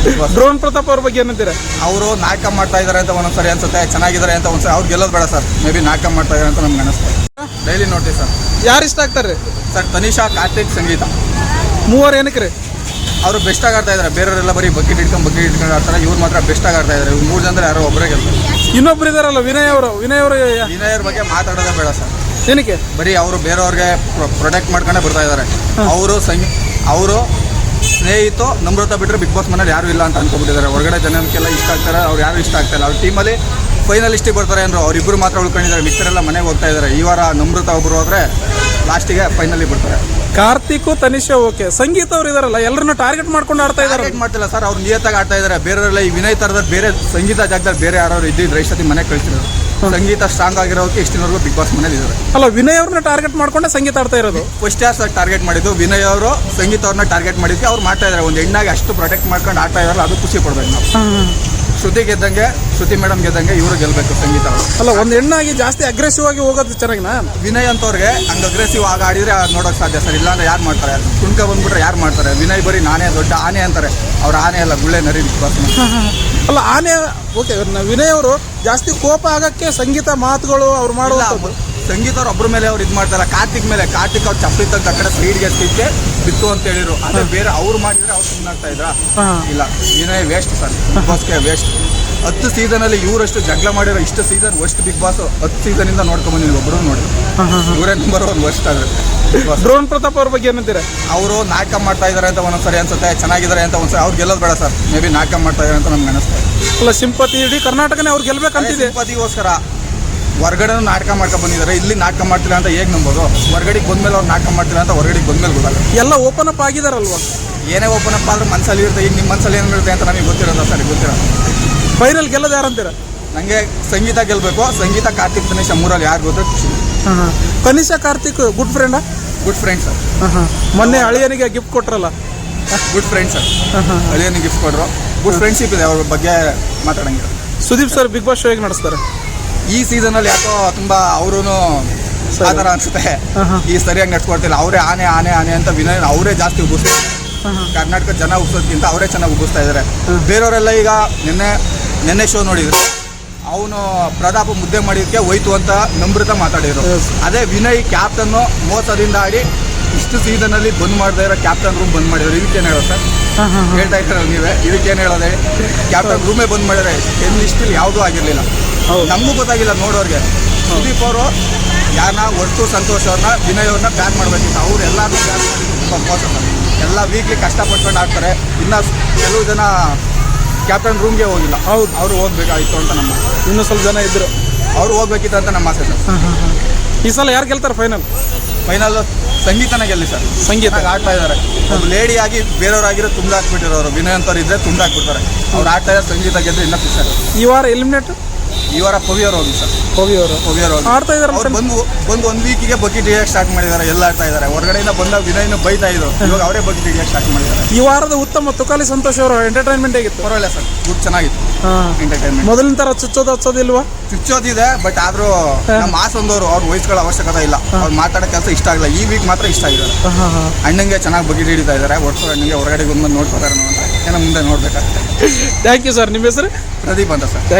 Drone Pratap ಅವ್ರ ಬಗ್ಗೆ ಏನಂತೀರಾ? ಅವರು ನಾಟಕ ಮಾಡ್ತಾ ಇದಾರೆ ಅಂತ ಒಂದೊಂದ್ಸರಿ ಅನ್ಸುತ್ತೆ ಚೆನ್ನಾಗಿದ್ದಾರೆ ಅಂತ ಒಂದ್ಸರಿ ಅವ್ರು ಗೆಲ್ಲೋದು ಬೇಡ ಸರ್. ಮೇ ಬಿ ನಾಟಕ ಮಾಡ್ತಾ ಇದಾರೆ ಅಂತ ನಮ್ಗೆ ಅನಿಸ್ತಾರೆ ಡೈಲಿ ನೋಡ್ತೀವಿ ಸರ್. ಯಾರು ಇಷ್ಟ ಆಗ್ತಾರೆ? ಸರ್ ತನಿಷಾ ಕಾರ್ತಿಕ್ ಸಂಗೀತ. ಮೂವರು ಏನಕ್ಕೆ ರೀ? ಅವರು ಬೆಸ್ಟ್ ಆಗಿ ಆಡ್ತಾ ಇದ್ದಾರೆ ಬೇರೆಯವರೆಲ್ಲ ಬರೀ ಬಕೆಟ್ ಇಟ್ಕೊಂಡು ಬಕೆಟ್ ಇಟ್ಕೊಂಡು ಆಡ್ತಾರೆ. ಇವ್ರು ಮಾತ್ರ ಬೆಸ್ಟ್ ಆಗಿ ಆಡ್ತಾ ಇದ್ದಾರೆ ಇವ್ರು ಮೂರು ಜನದಲ್ಲಿ ಯಾರೋ ಒಬ್ಬರೇ ಗೆಲ್ತಾರೆ. ಇನ್ನೊಬ್ರು ಇದಾರಲ್ಲ ವಿನಯ್ ಅವರು. ವಿನಯ್ ಅವರು ವಿನಯರ್ ಬಗ್ಗೆ ಮಾತಾಡೋದೇ ಬೇಡ ಸರ್. ಏನಕ್ಕೆ? ಬರೀ ಅವರು ಬೇರೆಯವ್ರಿಗೆ ಪ್ರೊಟೆಕ್ಟ್ ಮಾಡ್ಕೊಂಡೇ ಬರ್ತಾ ಇದ್ದಾರೆ ಅವರು ಸಂಗೀತ ಅವರು ಸ್ನೇಹಿತು ನಮ್ರತ ಬಿಟ್ಟರೆ ಬಿಗ್ ಬಾಸ್ ಮನೇಲಿ ಯಾರು ಇಲ್ಲ ಅಂತ ಅನ್ಕೊಂಡ್ಬಿಟ್ಟಿದ್ದಾರೆ. ಹೊರಗಡೆ ಜನಕ್ಕೆಲ್ಲ ಇಷ್ಟ ಆಗ್ತಾರೆ? ಅವ್ರು ಯಾರು ಇಷ್ಟ ಆಗ್ತಾ ಇಲ್ಲ. ಅವ್ರ ಟೀಮಲ್ಲಿ ಫೈನಲಿಸ್ಟಿಗೆ ಬರ್ತಾರೆ ಅಂದ್ರೆ ಅವರಿಬ್ಬರು ಮಾತ್ರ ಉಳ್ಕೊಂಡಿದ್ದಾರೆ. ಮಿಕ್ಸರೆಲ್ಲ ಮನೆಗೆ ಹೋಗ್ತಾ ಇದ್ದಾರೆ. ಈ ವಾರ ನಮ್ರತ ಒಬ್ಬರು ಹೋದ್ರೆ ಲಾಸ್ಟಿಗೆ ಫೈನಲಿ ಬರ್ತಾರೆ. ಕಾರ್ತಿಕ್ ತನಿಷಾ ಓಕೆ. ಸಂಗೀತ ಅವ್ರು ಇದಾರಲ್ಲ ಎಲ್ಲರನ್ನ ಟಾರ್ಗೆಟ್ ಮಾಡ್ಕೊಂಡು ಆಡ್ತಾ ಇದ್ದಾರೆ ಮಾಡ್ತಿಲ್ಲ ಸರ್ ಅವ್ರು ನಿಯತ್ತಾಗಿ ಆಡ್ತಾ ಇದ್ದಾರೆ. ಬೇರೆಯವರೆಲ್ಲ ಈ ವಿನಯ್ ತರದ ಬೇರೆ ಸಂಗೀತ ಜಾಗದಲ್ಲಿ ಬೇರೆ ಯಾರು ಇದ್ದಿದ್ರೆ ಇಷ್ಟೊತ್ತಿ ಮನೆ ಕಳಿಸಿರೋದು ಸಂಗೀತ ಸ್ಟ್ರಾಂಗ್ ಆಗಿರೋಕ್ಕೆ ಇಷ್ಟಿನವರೆಗೂ ಬಿಗ್ ಬಾಸ್ ಮನೇಲಿ ಇದ್ದಾರೆ. ಅಲ್ಲ ವಿನಯ್ ಅವ್ರನ್ನ ಟಾರ್ಗೆಟ್ ಮಾಡ್ಕೊಂಡೆ ಸಂಗೀತ ಆಡ್ತಾ ಇರೋದು. ಫಸ್ಟ್ ಯಾರ್ ಸರ್ ಟಾರ್ಗೆಟ್ ಮಾಡಿದ್ದು. ವಿನಯ್ ಅವರು ಸಂಗೀತ ಅವ್ರನ್ನ ಟಾರ್ಗೆಟ್ ಮಾಡಿದ್ವಿ ಅವ್ರು ಮಾಡ್ತಾ ಇದ್ದಾರೆ. ಒಂದು ಹೆಣ್ಣಾಗಿ ಅಷ್ಟು ಪ್ರೊಟೆಕ್ಟ್ ಮಾಡ್ಕೊಂಡು ಆಡ್ತಾ ಇದಾರಲ್ಲ ಅದು ಖುಷಿ ಪಡ್ಬೇಕು ನಾವು. ಶ್ರುತಿ ಗೆದ್ದಂಗೆ ಶ್ರುತಿ ಮೇಡಮ್ ಗೆದ್ದಂಗೆ ಇವರು ಗೆಲ್ಲಬೇಕು ಸಂಗೀತ ಅವರು. ಅಲ್ಲ ಒಂದು ಹೆಣ್ಣಾಗಿ ಜಾಸ್ತಿ ಅಗ್ರೆಸಿವ್ ಆಗಿ ಹೋಗೋದು ಚೆನ್ನಾಗಿನಾ? ವಿನಯ್ ಅಂತವ್ರಿಗೆ ಹಂಗೆ ಅಗ್ರೆಸಿವ್ ಆಗ ಆಡಿದ್ರೆ ನೋಡಕ್ ಸಾಧ್ಯ ಸರ್. ಇಲ್ಲಾಂದ್ರೆ ಯಾರು ಮಾಡ್ತಾರೆ? ಕುಣ್ಕ ಬಂದ್ಬಿಟ್ರೆ ಯಾರು ಮಾಡ್ತಾರೆ? ವಿನಯ್ ಬರೀ ನಾನೇ ದೊಡ್ಡ ಆನೆ ಅಂತಾರೆ. ಅವ್ರ ಆನೆ ಅಲ್ಲ ಗುಳ್ಳೆ ನರಿ ಅಲ್ಲ ಆನೆ ಓಕೆ ವಿನಯ್ ಅವರು ಜಾಸ್ತಿ ಕೋಪ ಆಗಕ್ಕೆ ಸಂಗೀತ ಮಾತುಗಳು ಅವ್ರು ಇಲ್ಲ ಮಾಡುವಂಥದ್ದು. ಸಂಗೀತ ಅವ್ರು ಒಬ್ರ ಮೇಲೆ ಅವ್ರು ಇದು ಮಾಡ್ತಾರೆ. ಕಾರ್ತಿಕ್ ಮೇಲೆ ಕಾರ್ತಿಕ್ ಅವ್ರು ಚಪ್ಪಲಿ ತೆಗ್ದು ಆ ಕಡೆ ಸೈಡ್ಗೆ ಎತ್ತಿಕ್ಕೆ ಬಿತ್ತು ಅಂತ ಹೇಳಿದ್ರು. ಅದೇ ಬೇರೆ ಅವ್ರು ಮಾಡಿದ್ರೆ ಅವ್ರು ಸುಮ್ಮನಾಗ್ತಾ ಇದ್ರ? ಇಲ್ಲ ಏನೇ ವೇಸ್ಟ್ ಸರ್ ಬಿಗ್ ಬಾಸ್ಗೆ ವೇಸ್ಟ್ ಹತ್ತು ಸೀಸನಲ್ಲಿ ಇವರಷ್ಟು ಜಗಳ ಮಾಡಿರೋ ಇಷ್ಟು ಸೀಸನ್ ವಸ್ಟ್ ಬಿಗ್ ಬಾಸ್ ಹತ್ತು ಇಂದ ನೋಡ್ಕೊಂಡ್ ಬಂದಿದ್ದು ಒಬ್ಬರು ನೋಡಿ. ಇವರೇ ನಂಬರ್ ಒನ್ ವರ್ಸ್ಟ್ ಆಗುತ್ತೆ ಡ್ರೋನ್ ಪ್ರತಾಪ್ ಅವ್ರ ಬಗ್ಗೆ ಏನಂತೀರಾ? ಅವರು ನಾಟಕ ಮಾಡ್ತಾ ಇದಾರೆ ಅಂತ ಒಂದೊಂದ್ಸರಿ ಅನ್ಸುತ್ತೆ ಚೆನ್ನಾಗಿದ್ದಾರೆ ಅಂತ ಒಂದ್ಸರಿ. ಅವ್ರು ಗೆಲ್ಲೋದು ಬೇಡ ಸರ್ ಮೇ ಬಿ ನಾಟಕ ಮಾಡ್ತಾ ಇದ್ದಾರೆ ಅಂತ ನಮ್ಗೆ ಅನಿಸ್ತಾರೆ ಅಲ್ಲ ಸಿಂಪತಿ ಇಡೀ ಕರ್ನಾಟಕನೇ ಅವ್ರು ಗೆಲ್ಬೇಕಂತಿದೆ. ಸಿಂಪತಿಗೋಸ್ಕರ. ಹೊರಗಡೆ ನಾಟಕ ಮಾಡ್ಕೊಂಡು ಬಂದಿದ್ದಾರೆ. ಇಲ್ಲಿ ನಾಟಕ ಮಾಡ್ತಿಲ್ಲ ಅಂತ ಹೇಗೆ ನಂಬೋದು? ಹೊರಗಡೆಗೆ ಬಂದ್ಮೇಲೆ ಅವ್ರು ನಾಟಕ ಮಾಡ್ತಿಲ್ಲ ಅಂತ ಹೊರಗಡೆಗೆ ಬಂದ್ಮೇಲೆ ಗೊತ್ತಾಗುತ್ತೆ. ಎಲ್ಲ ಓಪನ್ ಅಪ್ ಆಗಿದಾರಲ್ವಾ? ಏನೇ ಓಪನ್ ಅಪ್ ಆದ್ರೆ ಮನಸ್ಸಲ್ಲಿ ಇರುತ್ತೆ. ಈಗ ನಿಮ್ಮ ಮನಸ್ಸಲ್ಲಿ ಏನಿರುತ್ತೆ ಅಂತ ನಮಗೆ ಗೊತ್ತಿರೋದು ಸರ್? ಗೊತ್ತಿರೋದು? ಫೈನಲ್ ಗೆಲ್ಲೋದು ಯಾರಂತೀರ? ನನಗೆ ಸಂಗೀತ ಗೆಲ್ಲಬೇಕು ಸಂಗೀತ ಕಾರ್ತಿಕ್ ತನೇಶ್ ಮೂರಲ್ಲಿ ಯಾರು ಗೊತ್ತೋ? ಕನಿಷ್ಠ ಕಾರ್ತಿಕ್ ಗುಡ್ ಫ್ರೆಂಡಾ ಗುಡ್ ಫ್ರೆಂಡ್ ಸರ್. ಮೊನ್ನೆ ಅಳಿಯನಿಗೆ gift ಕೊಟ್ರಲ್ಲ? Good friend sir. ಅಳಿಯನಿಗೆ gift ಕೊಟ್ರು. ಗುಡ್ ಫ್ರೆಂಡ್ಶಿಪ್ ಇದೆ ಅವ್ರ ಬಗ್ಗೆ ಮಾತಾಡಂಗಿಲ್ಲ. Sudeep sir big boss show ಹೇಗೆ ನಡೆಸ್ತಾರೆ? ಈ ಸೀಸನಲ್ಲಿ ಯಾಕೋ ತುಂಬ ಅವರು ಆ ಥರ ಅನ್ಸುತ್ತೆ. ಈ ಸರಿಯಾಗಿ ನಡ್ಸ್ಕೊಡ್ತಿಲ್ಲ ಅವರೇ ಆನೆ ಆನೆ ಆನೆ ಅಂತ ವಿನಯ್ ಅವರೇ ಜಾಸ್ತಿ ಉಗಿಸ್ತಾರೆ ಕರ್ನಾಟಕ ಜನ ಉಗಿಸೋದ್ಕಿಂತ ಅವರೇ ಚೆನ್ನಾಗಿ ಉಗಿಸ್ತಾ ಇದ್ದಾರೆ ಬೇರೆಯವರೆಲ್ಲ ಈಗ ನಿನ್ನೆ ನಿನ್ನೆ ಶೋ ನೋಡಿದ್ರು. ಅವನು ಪ್ರತಾಪ್ ಮುದ್ದೆ ಮಾಡಿದಕ್ಕೆ ಹೋಯ್ತು ಅಂತ ನಮ್ರತ ಮಾತಾಡಿದ್ರು. ಅದೇ ವಿನಯ್ ಕ್ಯಾಪ್ಟನ್ನು ಮೋಸದಿಂದ ಆಡಿ ಇಷ್ಟು ಸೀಸನಲ್ಲಿ ಬಂದ್ ಮಾಡದೇ ಇರೋ ಕ್ಯಾಪ್ಟನ್ ರೂಮ್ ಬಂದ್ ಮಾಡಿದ್ರು. ಇದಕ್ಕೇನು ಹೇಳೋ ಸರ್? ಹೇಳ್ತಾ ಇರ್ತಾರೆ ನೀವೇ. ಇದಕ್ಕೇನು ಹೇಳೋದೆ? ಕ್ಯಾಪ್ಟನ್ ರೂಮೇ ಬಂದ್ ಮಾಡಿದ್ರೆ ಟೆನ್ ಲಿಸ್ಟಲ್ಲಿ ಯಾವುದೂ ಆಗಿರಲಿಲ್ಲ. ನಮಗೂ ಗೊತ್ತಾಗಿಲ್ಲ ನೋಡೋರಿಗೆ. ಸುದೀಪ್ ಅವರು ಯಾರನ್ನ ಒಟ್ಟು ಸಂತೋಷ್ ಅವ್ರನ್ನ ವಿನಯ್ ಅವ್ರನ್ನ ಬ್ಯಾನ್ ಮಾಡಬೇಕಿತ್ತು. ಅವ್ರು ಎಲ್ಲರೂ ಬ್ಯಾನ್ ಮಾಡಿ ತುಂಬ ಮೋಸ. ಎಲ್ಲ ವೀಕ್ಲಿ ಕಷ್ಟಪಟ್ಕೊಂಡು ಹಾಕ್ತಾರೆ ಇನ್ನೂ ಕೆಲವು ಜನ ಕ್ಯಾಪ್ಟನ್ ರೂಮ್ಗೆ ಹೋಗಿಲ್ಲ. ಹೌದು. ಅವರು ಹೋಗ್ಬೇಕಾಗಿತ್ತು ಅಂತ ನಮ್ಮ ಇನ್ನೂ ಸ್ವಲ್ಪ ಜನ ಇದ್ದರು ಅವ್ರು ಹೋಗ್ಬೇಕಿತ್ತು ಅಂತ ನಮ್ಮ ಆಸೆ ಸರ್. ಈ ಸಲ ಯಾರು ಗೆಲ್ತಾರೆ ಫೈನಲ್ ಫೈನಲ್ ಸಂಗೀತನ ಗೆಲ್ಲಿ ಸರ್ ಸಂಗೀತ ಆಡ್ತಾ ಇದ್ದಾರೆ ಒಬ್ಬ ಲೇಡಿ ಆಗಿ ಬೇರೆಯವರಾಗಿರೋ ತುಂಬ ಹಾಕ್ಬಿಟ್ಟಿರೋರು ವಿನಯ್ ಅಂತವ್ರು ಇದ್ರೆ ತುಂಬ ಹಾಕ್ಬಿಡ್ತಾರೆ ಅವ್ರು ಆಡ್ತಾ ಇದ್ದಾರೆ ಸಂಗೀತ ಗೆದ್ದು ಇನ್ನೂ ಆಗುತ್ತೆ. ಈ ವಾರ ಎಲಿಮಿನೇಟ್ ಈ ವಾರ ಪವಿಯವರು ಹೋಗಿ ಸರ್ ಪವಿಯವರು ಅವರು ಪವಿಯವ್ರು ಹೋಗಿ ಆಡ್ತಾ ಇದಾರೆ ಅವ್ರು ಬಂದು ಬಂದು ಒಂದು ವೀಕಿಗೆ ಬಕೆಟ್ ಹಿಡಿಯಕ್ಕೆ ಸ್ಟಾರ್ಟ್ ಮಾಡಿದ್ದಾರೆ ಎಲ್ಲ ಆಡ್ತಾ ಇದ್ದಾರೆ ಹೊರಗಡೆಯಿಂದ ಬಂದಾಗ ವಿನಯ್ನ ಬೈತಾ ಇದ್ರು. ಇವಾಗ ಅವರೇ ಬಕೆಟ್ ಹಿಡಿಯಕ್ಕೆ ಸ್ಟಾರ್ಟ್ ಮಾಡಿದ್ದಾರೆ ಈ ವಾರದ ಉತ್ತಮ ತುಕಾಲಿ ಸಂತೋಷ್ ಅವರು ಎಂಟರ್ಟೈನ್ಮೆಂಟ್ ಆಗಿತ್ತು ಪರವಾಗಿಲ್ಲ ಸರ್. ಗುಡ್ ಚೆನ್ನಾಗಿತ್ತು. ಎಂಟರ್ಟೈನ್ಮೆಂಟ್ ಮೊದಲಿನ ತರ ಚುಚ್ಚೋದು ಹಚ್ಚೋದಿಲ್ವಾ? ಚುಚ್ಚೋದಿದೆ ಬಟ್ ಆದ್ರೂ ನಮ್ಮ ಒಂದವರು ಅವ್ರ ವಯಸ್ಸುಗಳ ಅವಶ್ಯಕತೆ ಇಲ್ಲ. ಅವ್ರು ಮಾತಾಡೋ ಕೆಲಸ ಇಷ್ಟ ಆಗಿಲ್ಲ. ಈ ವೀಕ್ ಮಾತ್ರ ಇಷ್ಟ ಆಗಿದೆ ಅಣ್ಣಂಗೆ ಚೆನ್ನಾಗಿ ಬಕೆಟ್ ಹಿಡಿತಾ ಇದ್ದಾರೆ ಒಟ್ಟು ಅಣ್ಣಂಗೆ ಹೊರಗಡೆ ಬಂದು ನೋಡ್ತಾರೆ ಏನೋ ಮುಂದೆ ನೋಡ್ಬೇಕಾಗ್ತದೆ ಥ್ಯಾಂಕ್ ಯು ಸರ್ ನಿಮ್ಮ ಹೆಸರು? ಪ್ರದೀಪ್ ಅಂತ ಸರ್. ಥ್ಯಾಂಕ್